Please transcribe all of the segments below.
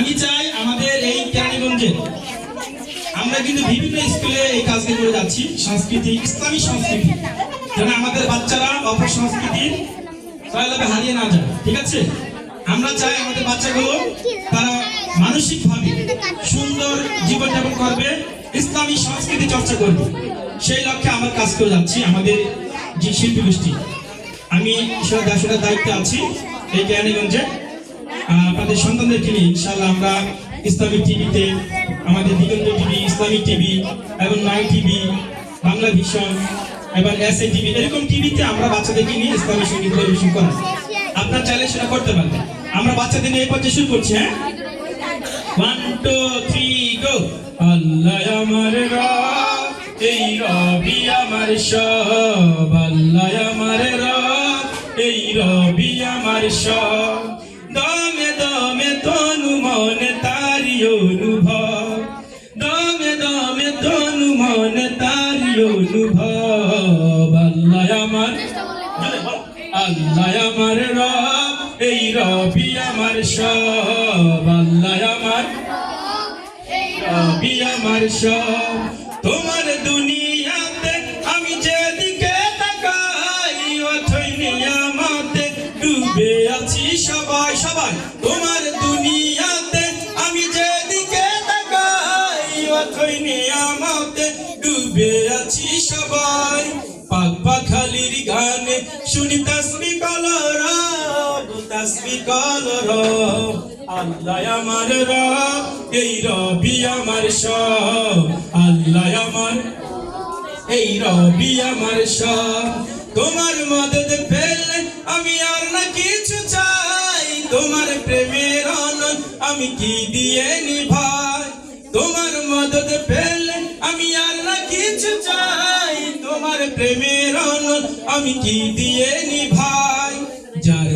আমি চাই আমাদের এই কেরানীগঞ্জে আমরা কিন্তু বিভিন্ন স্কুলে এই কাজটি করে যাচ্ছি সংস্কৃতি ইসলামী সংস্কৃতি। যেন আমাদের বাচ্চারা অপর সংস্কৃতি সয়লাভে হারিয়ে না যায় ঠিক আছে? আমরা চাই আমাদের বাচ্চাগুলো তারা মানসিকভাবে সুন্দর জীবনযাপন করবে ইসলামী সংস্কৃতি চর্চা করবে। সেই লক্ষ্যে আমরা কাজ করে যাচ্ছি আমাদের যে শিল্পী গোষ্ঠী। আমি সেটা দায়িত্বে আছি এই কেরানীগঞ্জে আহ, আপনাদের সন্তানদেরকে নিয়ে ইনশাআল্লাহ আমরা ইসলামিক টিভিতে, আমাদের দিগন্ত টিভি ইসলামিক টিভি, এবং নাই টিভি, বাংলা ভিশন, এবং এস এ টিভি, এরকম টিভিতে আমরা বাচ্চাদেরকে নিয়ে ইসলামী সংগীত পরিবেশন করাই। আপনার চাইলে সেটা করতে পারবেন আমরা বাচ্চাদের নিয়ে পর্যায়ে শুরু করছি হ্যাঁ? ওয়ান টু থ্রি গো আল্লাহ আমার রব, এই রবি আমার সব। আল্লাহ আমার রব, এই রবি আমার সব। অনুভব আল্লাহ আমার। আল্লাহ আমার রব এই রবি আমার সব। আল্লাহ আমার রবি আমার সব। তোমার দুনিয়াতে আমি যেদিকে তাকাই অথই নিয়ামতে ডুবে আছি সবাই সবাই। তোমার দুনিয়াতে আমি যেদিকে তাকাই অথই নিয়ামতে ডুবে কলরব আল্লাহ আমার রব, এই রবি আমার সব। আল্লাহ আমার, এই রবি আমার সব। তোমার মদত পেলে আমি আর না কিছু চাই। তোমার প্রেমের অনন আমি কি দিয়ে নিভাই? তোমার মদত পেলে আমি আর না কিছু চাই। তোমার প্রেমের অনন আমি কি দিয়ে নিভাই?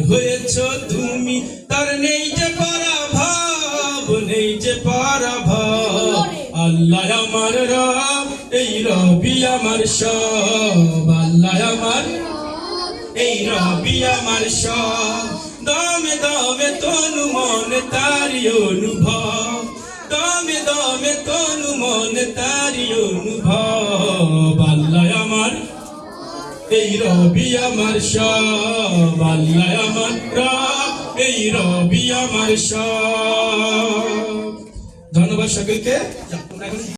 হয়েছ তুমি। তার নেই যে পরাভব নেই যে পরাভব। আল্লাহ আমার রব এই রবি আমার সব। আল্লাহ আমার এই রবি আমার সব। দমে দমে তনু মন তারি অনুভব। দমে দমে তনু মন তারি অনুভব। এই রবি আমার সব আমার এই রবি আমার সব। ধন্যবাদ সকলকে।